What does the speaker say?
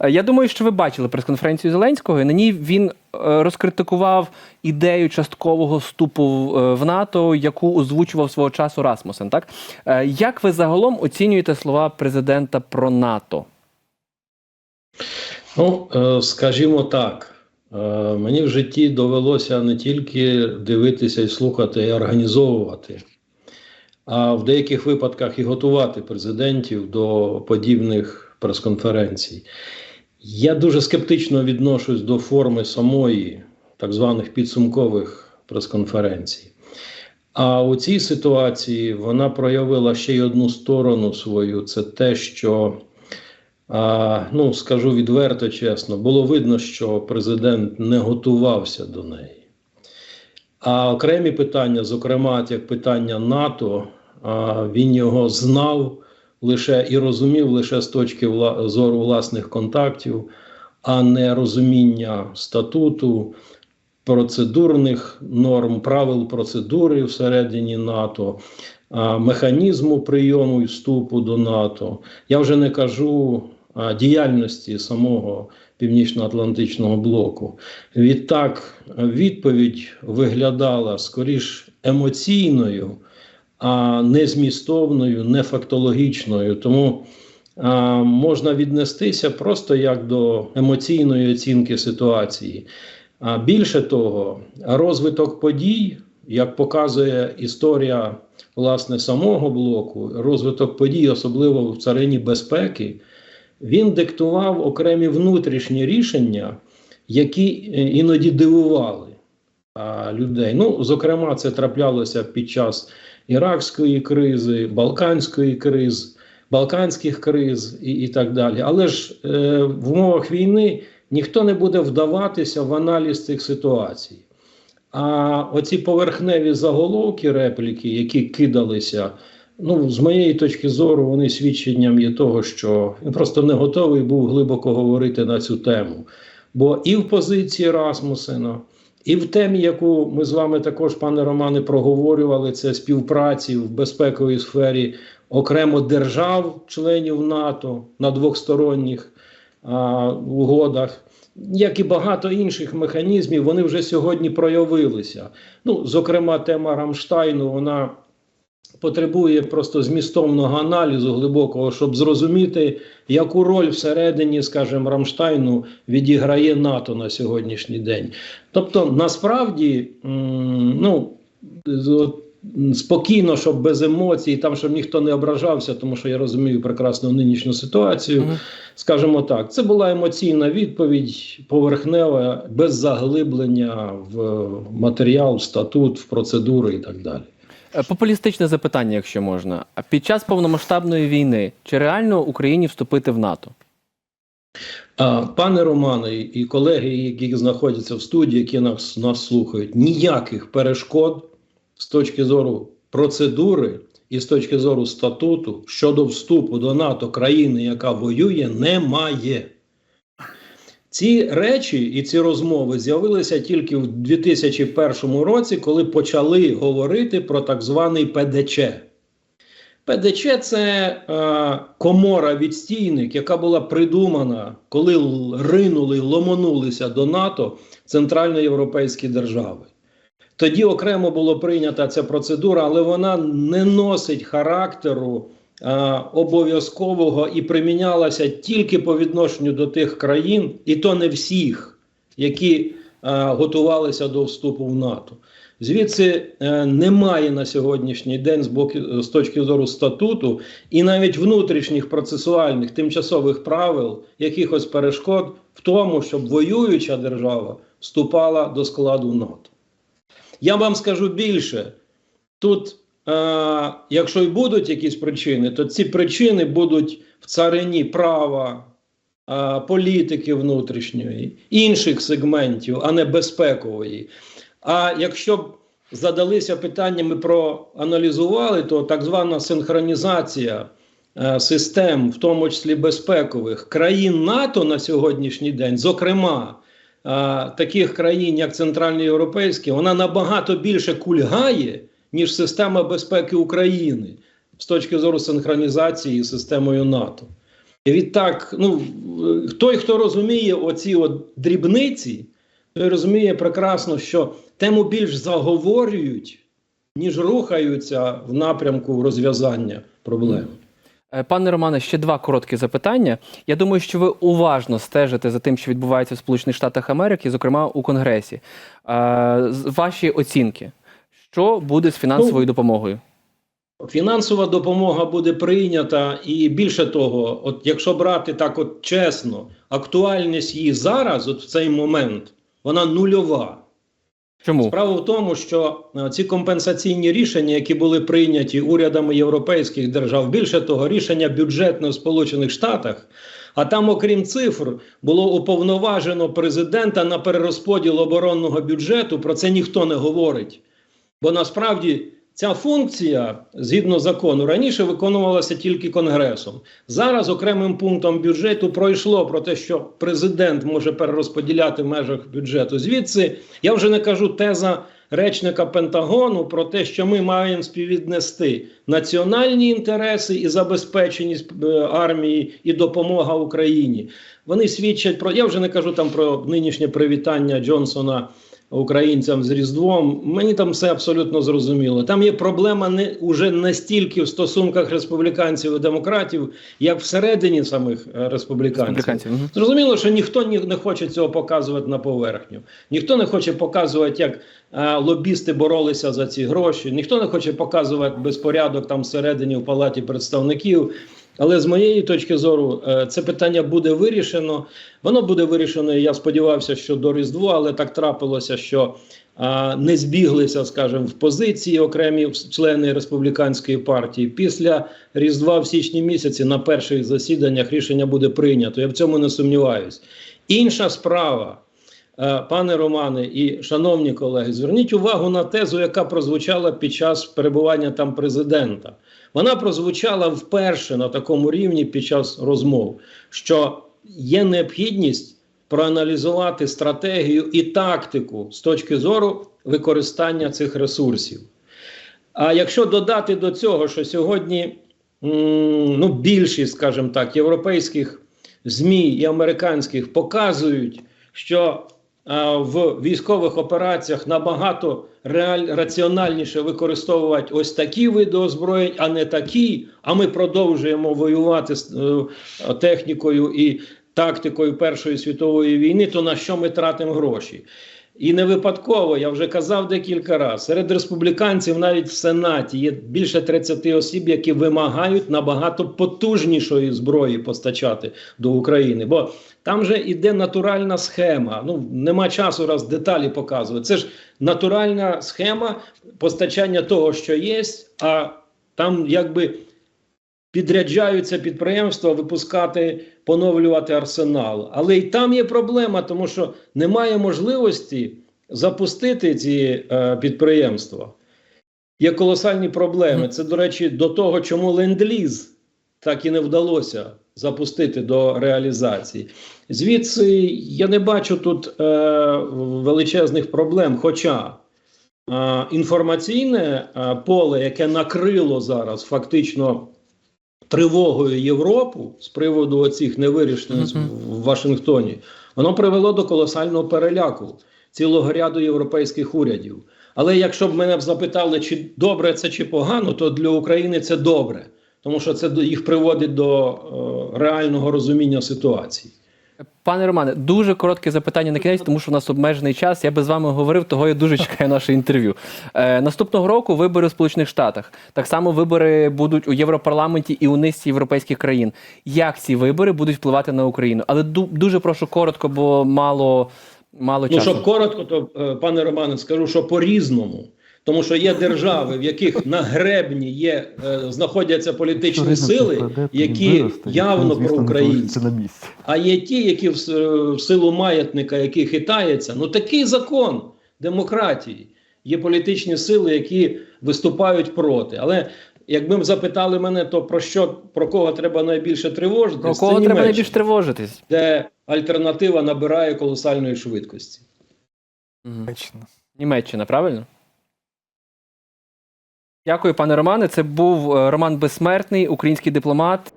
Е, Я думаю, що ви бачили прес-конференцію Зеленського. і На ній він е, розкритикував ідею часткового вступу в- е, НАТО, яку озвучував свого часу Расмусен. Так як ви загалом оцінюєте слова президента про НАТО? Ну, скажімо так, мені в житті довелося не тільки дивитися і слухати, і організовувати, а в деяких випадках і готувати президентів до подібних прес-конференцій. Я дуже скептично відношусь до форми самої так званих підсумкових прес-конференцій. А у цій ситуації вона проявила ще й одну сторону свою: це те, що а, ну, скажу відверто чесно, було видно, що президент не готувався до неї. А окремі питання, зокрема, як питання НАТО, він його знав лише і розумів лише з точки вла- зору власних контактів, а не розуміння статуту, процедурних норм, правил процедури всередині НАТО, механізму прийому і вступу до НАТО. Я вже не кажу діяльності самого Північно-Атлантичного блоку. Відтак, відповідь виглядала скоріш емоційною, а не змістовною, не фактологічною. Тому а, можна віднестися просто як до емоційної оцінки ситуації. А більше того, розвиток подій, як показує історія власне самого блоку, розвиток подій, особливо в царині безпеки, він диктував окремі внутрішні рішення, які е, іноді дивували а, людей. Ну, зокрема, це траплялося під час іракської кризи, балканської кризи, балканських криз і, і так далі. Але ж е, в умовах війни ніхто не буде вдаватися в аналіз цих ситуацій. А оці поверхневі заголовки репліки, які кидалися, ну, з моєї точки зору, вони свідченням є того, що він просто не готовий був глибоко говорити на цю тему. Бо і в позиції Расмусена, і в темі, яку ми з вами також, пане Романе, проговорювали, це співпраці в безпековій сфері окремо держав, членів НАТО на двохсторонніх а, угодах. Як і багато інших механізмів, вони вже сьогодні проявилися. Ну, зокрема, тема Рамштайну вона потребує просто змістовного аналізу глибокого, щоб зрозуміти, яку роль всередині, скажімо, Рамштайну відіграє НАТО на сьогоднішній день. Тобто, насправді, ну спокійно, щоб без емоцій, там щоб ніхто не ображався, тому що я розумію прекрасно нинішню ситуацію. Мгм. Скажімо так, це була емоційна відповідь, поверхнева, без заглиблення в матеріал, в статут, в процедури і так далі. Е, Популістичне запитання, якщо можна. А Під час повномасштабної війни чи реально Україні вступити в НАТО? Пане Романе і колеги, які знаходяться в студії, які нас, нас слухають, ніяких перешкод з точки зору процедури і з точки зору статуту щодо вступу до НАТО країни, яка воює, немає. Ці речі і ці розмови з'явилися тільки в 2001 році, коли почали говорити про так званий ПДЧ. ПДЧ це е, комора відстійник, яка була придумана, коли ринули, ломанулися до НАТО центральноєвропейські держави. Тоді окремо було прийнята ця процедура, але вона не носить характеру обов'язкового і примінялася тільки по відношенню до тих країн, і то не всіх, які е, готувалися до вступу в НАТО. Звідси е, немає на сьогоднішній день з боку з точки зору статуту і навіть внутрішніх процесуальних тимчасових правил якихось перешкод в тому, щоб воююча держава вступала до складу НАТО. Я вам скажу більше: тут, якщо й будуть якісь причини, то ці причини будуть в царині права, політики внутрішньої, інших сегментів, а не безпекової. А якщо б задалися питаннями проаналізували, то так звана синхронізація е, систем, в тому числі безпекових країн НАТО на сьогоднішній день, зокрема е, таких країн, як Центральноєвропейські, вона набагато більше кульгає, ніж система безпеки України з точки зору синхронізації з системою НАТО. І відтак, ну той, хто розуміє оці от дрібниці, той розуміє прекрасно, що тему більш заговорюють, ніж рухаються в напрямку розв'язання проблем. Е, Пане Романе, ще два короткі запитання. Я думаю, що ви уважно стежите за тим, що відбувається в Сполучених Штатах Америки, зокрема у Конгресі. Е, Ваші оцінки, що буде з фінансовою допомогою? Фінансова допомога буде прийнята, і більше того, от якщо брати так, от чесно, актуальність її зараз, от в цей момент, вона нульова. Чому? Справа в тому, що е, ці компенсаційні рішення, які були прийняті урядами європейських держав, більше того, рішення бюджетне в Сполучених Штатах, а там, окрім цифр, було уповноважено президента на перерозподіл оборонного бюджету. Про це ніхто не говорить. Бо насправді ця функція, згідно закону, раніше виконувалася тільки Конгресом. Зараз окремим пунктом бюджету пройшло про те, що президент може перерозподіляти в межах бюджету. Звідси я вже не кажу теза речника Пентагону про те, що ми маємо співвіднести національні інтереси і забезпеченість е, армії і допомога Україні. Вони свідчать про я вже не кажу там про нинішнє привітання Джонсона українцям з Різдвом. Мені там все абсолютно зрозуміло. Там є проблема не уже настільки в стосунках республіканців і демократів, як всередині самих е, республіканців. Республіканців. Зрозуміло, що ніхто ні, не хоче цього показувати на поверхню. Ніхто не хоче показувати, як е, лобісти боролися за ці гроші. Ніхто не хоче показувати безпорядок там всередині в палаті представників. Але з моєї точки зору, е, це питання буде вирішено. Воно буде вирішено. Я сподівався, що до Різдва, але так трапилося, що не збіглися, скажімо, в позиції окремі члени республіканської партії. Після Різдва в січні місяці на перших засіданнях рішення буде прийнято. Я в цьому не сумніваюсь. Інша справа. Е, Пане Романе і шановні колеги, зверніть увагу на тезу, яка прозвучала під час перебування там президента. Вона прозвучала вперше на такому рівні під час розмов, що є необхідність проаналізувати стратегію і тактику з точки зору використання цих ресурсів. А якщо додати до цього, що сьогодні ну, більшість, скажімо так, європейських ЗМІ і американських показують, що в військових операціях набагато реаль, раціональніше використовувати ось такі види озброєнь, а не такі. А ми продовжуємо воювати з е, технікою і тактикою Першої світової війни, то на що ми тратимо гроші? І не випадково, я вже казав декілька разів, серед республіканців навіть в Сенаті є більше 30 осіб, які вимагають набагато потужнішої зброї постачати до України. Бо там же іде натуральна схема. Ну нема часу раз деталі показувати. Це ж натуральна схема постачання того, що є, а там якби підряджаються підприємства випускати, поновлювати арсенал. Але і там є проблема, тому що немає можливості запустити ці е, підприємства. Є колосальні проблеми. Це, до речі, до того, чому ленд-ліз так і не вдалося запустити до реалізації. Звідси я не бачу тут е, величезних проблем. Хоча е, інформаційне е, поле, яке накрило зараз фактично тривогою Європу з приводу оцих невирішених Мгм. в Вашингтоні, воно привело до колосального переляку цілого ряду європейських урядів. Але якщо б мене б запитали, чи добре це чи погано, то для України це добре, тому що це їх приводить до е, реального розуміння ситуації. Пане Романе, дуже коротке запитання на кінець, тому що у нас обмежений час. Я би з вами говорив, того я дуже чекаю наше інтерв'ю. Е, наступного року вибори у Сполучених Штатах. Так само вибори будуть у Європарламенті і у низці європейських країн. Як ці вибори будуть впливати на Україну? Але ду- дуже прошу коротко, бо мало, мало Ну, часу. щоб коротко, то е, пане Романе, скажу, що по-різному. Тому що є держави, в яких на гребні є, е, знаходяться політичні Якщо сили, які виросте, явно звісно, проукраїнські. А є ті, які в, в силу маятника, які хитаються. Ну такий закон демократії. Є політичні сили, які виступають проти. Але якби б запитали мене, то про що про кого треба найбільше тривожитись? Про це кого треба Німеччина, найбільш тривожитись? де альтернатива набирає колосальної швидкості. Точно. Німеччина, правильно? Дякую, пане Романе. Це був е, Роман Безсмертний, український дипломат.